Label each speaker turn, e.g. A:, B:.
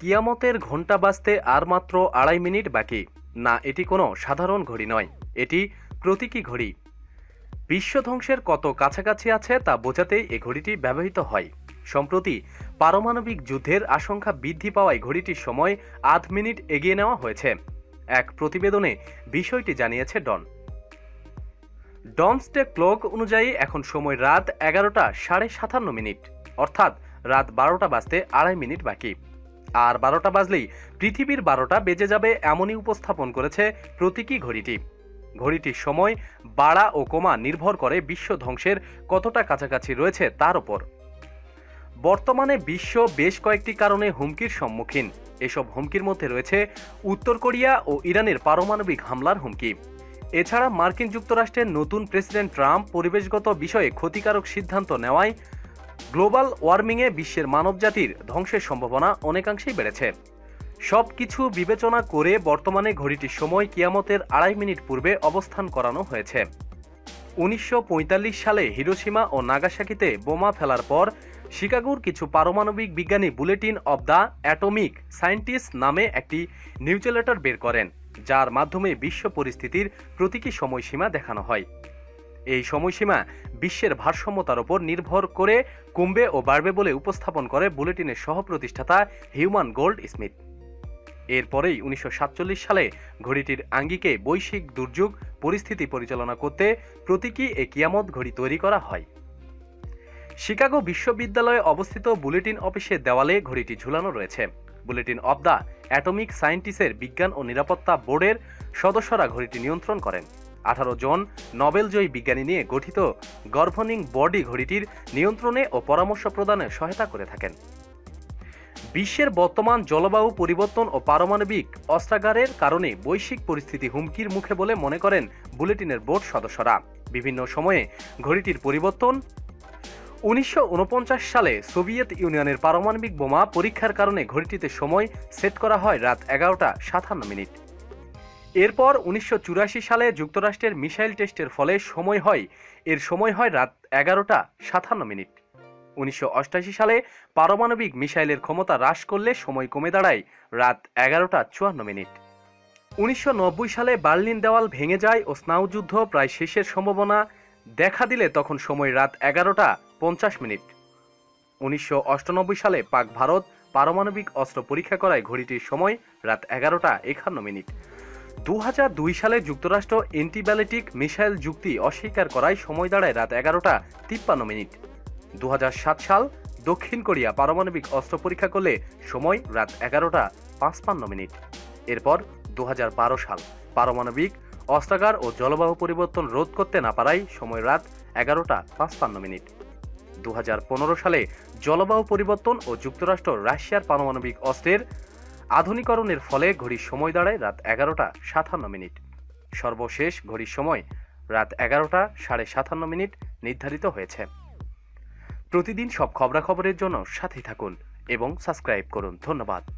A: কিয়ামতের ঘণ্টা বাজতে আর মাত্র আড়াই মিনিট বাকি। না, এটি কোনো সাধারণ ঘড়ি নয়, এটি প্রতীকী ঘড়ি। বিশ্ব ধ্বংসের কত কাছাকাছি আছে তা বোঝাতেই এ ঘড়িটি ব্যবহৃত হয়। সম্প্রতি পারমাণবিক যুদ্ধের আশঙ্কা বৃদ্ধি পাওয়ায় ঘড়িটির সময় আধ মিনিট এগিয়ে নেওয়া হয়েছে, এক প্রতিবেদনে বিষয়টি জানিয়েছে ডন। ডনস্টে ক্লক অনুযায়ী এখন সময় রাত এগারোটা সাড়ে সাতান্ন মিনিট, অর্থাৎ রাত বারোটা বাজতে আড়াই মিনিট বাকি। আর বারোটা বাজলেই পৃথিবীর বারোটা বেজে যাবে এমনই উপস্থাপন করেছে প্রতীকী ঘড়িটি। ঘড়িটির সময় বাড়া ও কমা নির্ভর করে বিশ্ব ধ্বংসের কতটা কাছাকাছি রয়েছে তার ওপর। বর্তমানে বিশ্ব বেশ কয়েকটি কারণে হুমকির সম্মুখীন। এসব হুমকির মধ্যে রয়েছে উত্তর কোরিয়া ও ইরানের পারমাণবিক হামলার হুমকি। এছাড়া মার্কিন যুক্তরাষ্ট্রের নতুন প্রেসিডেন্ট ট্রাম্প পরিবেশগত বিষয়ে ক্ষতিকারক সিদ্ধান্ত নেওয়ায় গ্লোবাল ওয়ার্মিংয়ে বিশ্বের মানবজাতির ধ্বংসের সম্ভাবনা অনেকাংশেই বেড়েছে। সব কিছু বিবেচনা করে বর্তমানে ঘড়িটির সময় কিয়ামতের আড়াই মিনিট পূর্বে অবস্থান করানো হয়েছে। উনিশশো পঁয়তাল্লিশ সালে হিরোসীমা ও নাগাসাকিতে বোমা ফেলার পর শিকাগোর কিছু পারমাণবিক বিজ্ঞানী bulletin of the atomic scientist নামে একটি নিউজলেটার বের করেন, যার মাধ্যমে বিশ্ব পরিস্থিতির প্রতীকী সময়সীমা দেখানো হয়। এই সময়সীমা বিশ্বের ভারসাম্যতার ওপর নির্ভর করে কমবে ও বাড়বে বলে উপস্থাপন করে বুলেটিনের সহ প্রতিষ্ঠাতা হিউম্যান গোল্ড স্মিথ। এরপরেই উনিশশো সাতচল্লিশ সালে ঘড়িটির আঙ্গিকে বৈশ্বিক দুর্যোগ, পরিস্থিতি পরিচালনা করতে প্রতীকী এ কিয়ামত ঘড়ি তৈরি করা হয়। শিকাগো বিশ্ববিদ্যালয়ে অবস্থিত বুলেটিন অফিসের দেওয়ালে ঘড়িটি ঝুলানো রয়েছে। বুলেটিন অব দ্য অ্যাটমিক সায়েন্টিসের বিজ্ঞান ও নিরাপত্তা বোর্ডের সদস্যরা ঘড়িটি নিয়ন্ত্রণ করেন। আঠারো জন নোবেলজয়ী বিজ্ঞানী নিয়ে গঠিত গভর্নিং বডি ঘড়িটির নিয়ন্ত্রণে ও পরামর্শ প্রদানে সহায়তা করে থাকেন। বিশ্বের বর্তমান জলবায়ু পরিবর্তন ও পারমাণবিক অস্ত্রাগারের কারণে বৈশ্বিক পরিস্থিতি হুমকির মুখে বলে মনে করেন বুলেটিনের বোর্ড সদস্যরা। বিভিন্ন সময়ে ঘড়িটির পরিবর্তন উনিশশো ঊনপঞ্চাশ সালে সোভিয়েত ইউনিয়নের পারমাণবিক বোমা পরীক্ষার কারণে ঘড়িটিতে সময় সেট করা হয় রাত এগারোটা সাতান্ন মিনিট। এরপর উনিশশো চুরাশি সালে যুক্তরাষ্ট্রের মিসাইল টেস্টের ফলে সময় হয়। এর সময় হয় রাত এগারোটা সাতান্ন মিনিট। উনিশশো সালে পারমাণবিক মিসাইলের ক্ষমতা হ্রাস করলে সময় কমে দাঁড়ায় রাত এগারোটা চুয়ান্ন মিনিট। উনিশশো নব্বই সালে বার্লিন দেওয়াল ভেঙে যায় ও স্নায়ুযুদ্ধ প্রায় শেষের সম্ভাবনা। দেখা দিলে তখন সময় রাত এগারোটা পঞ্চাশ মিনিট। উনিশশো সালে পাক ভারত পারমাণবিক অস্ত্র পরীক্ষা করায় ঘড়িটির সময় রাত এগারোটা একান্ন মিনিট। দু হাজার দুই সালে যুক্তরাষ্ট্র অ্যান্টিব্যালিটিক মিসাইল যুক্তি অস্বীকার করায় সময় দাঁড়ায় রাত এগারোটা তিপ্পান্ন মিনিট। দু হাজার সাত সাল দক্ষিণ কোরিয়া পারমাণবিক অস্ত্র পরীক্ষা করলে সময় রাত এগারোটা পাঁচপান্ন মিনিট। এরপর দু হাজার বারো সাল পারমাণবিক অস্ত্রাগার ও জলবায়ু পরিবর্তন রোধ করতে না পারায় সময় রাত এগারোটা পাঁচপান্ন মিনিট। দু হাজার পনেরো সালে জলবায়ু পরিবর্তন ও যুক্তরাষ্ট্র রাশিয়ার পারমাণবিক অস্ত্রের আধুনিকরণের ফলে ঘড়ির সময় দাঁড়ায় রাত এগারোটা সাতান্ন মিনিট। সর্বশেষ ঘড়ির সময় রাত এগারোটা সাড়ে সাতান্ন মিনিট নির্ধারিত হয়েছে। প্রতিদিন সব খবরাখবরের জন্য সাথে থাকুন এবং সাবস্ক্রাইব করুন। ধন্যবাদ।